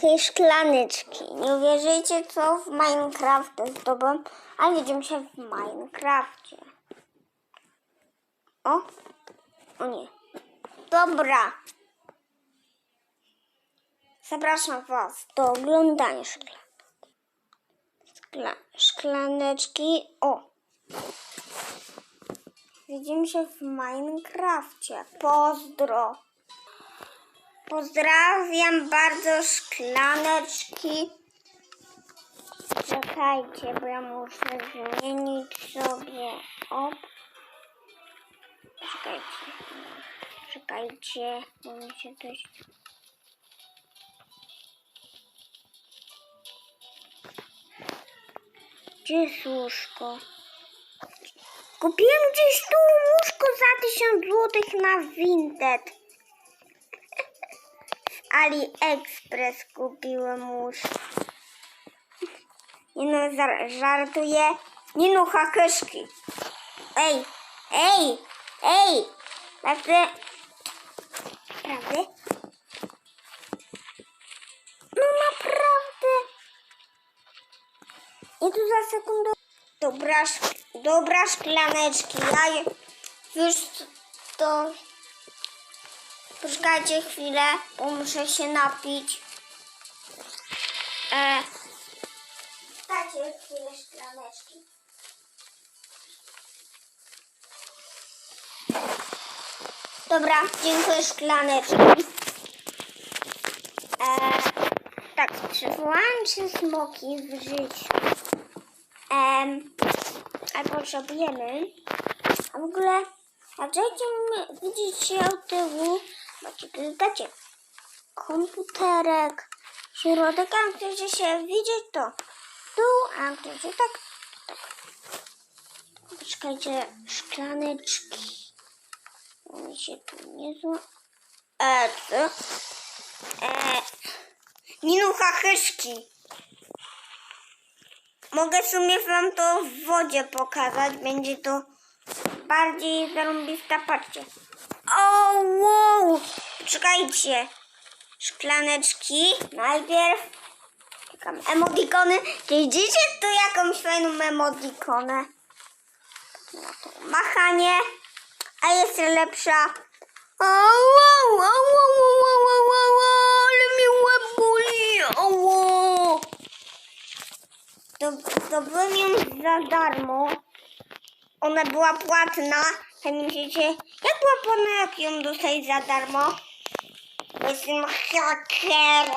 Hej, szklaneczki. Nie uwierzycie, co w Minecrafcie zdobyłam, a widzimy się w Minecrafcie. O, o nie. Dobra. Zapraszam Was do oglądania szklanek. Szkla, szklaneczki. O. Widzimy się w Minecrafcie. Pozdro. Pozdrawiam bardzo szklaneczki. Czekajcie, bo ja muszę zmienić sobie op. Czekajcie. Czekajcie, bo mi się coś... Gdzie jest łóżko? Kupiłem gdzieś tu łóżko za 1000 zł na Vinted. AliExpress kupiłem łóżko. Nie no, żar- żartuję. Nie. Ej, ej, ej. Naprawdę. Naprawdę? No naprawdę. I tu za sekundę. Dobra, dobra szklaneczki. Ja ju- już to. Poczekajcie chwilę, bo muszę się napić. E, dajcie chwilę szklaneczki. Dobra, dziękuję szklaneczki. E, tak, przywołałem trzy smoki w życiu. Em, a potrzebujemy. A w ogóle, m- widzieć się od tyłu, macie klikacie komputerek, środek, a chcecie się widzieć, to tu, a chcecie tak, tak. Poczekajcie, szklaneczki. Oni się tu nie zła... E, co? E, Ninu hachyszki. Mogę w sumie wam to w wodzie pokazać. Będzie to bardziej zarąbista. Patrzcie. O, wow! Czekajcie. Szklaneczki. Najpierw. Czekam. Emodikony. Czy widzicie tu jakąś fajną emodikonę? Na to machanie. A jeszcze lepsza. O, wow, wow, wow, wow, wow, wow, wow, ale mi łeb boli. O, wow. Zdobyłem ją za darmo. Ona była płatna. A myślicie, jak była płatna, jak ją dostać za darmo? Jestem hakerem.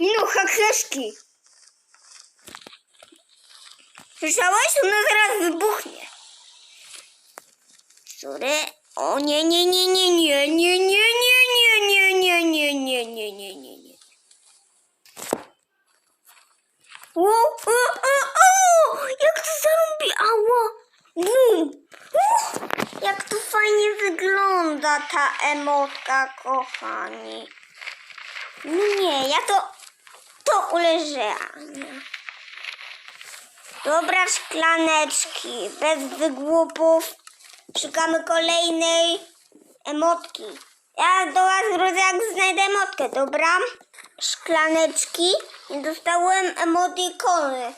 No, hakerski. Słyszałeś? Ona zaraz wybuchnie. Sorry. O nie, nie, nie, nie, nie, nie, nie, nie. Wygląda ta emotka, kochani. Nie, ja to, to uleżałam. Dobra, szklaneczki, bez wygłupów. Szukamy kolejnej emotki. Ja do was wrócę, jak znajdę emotkę, dobra? Szklaneczki. Nie dostałem emotikony.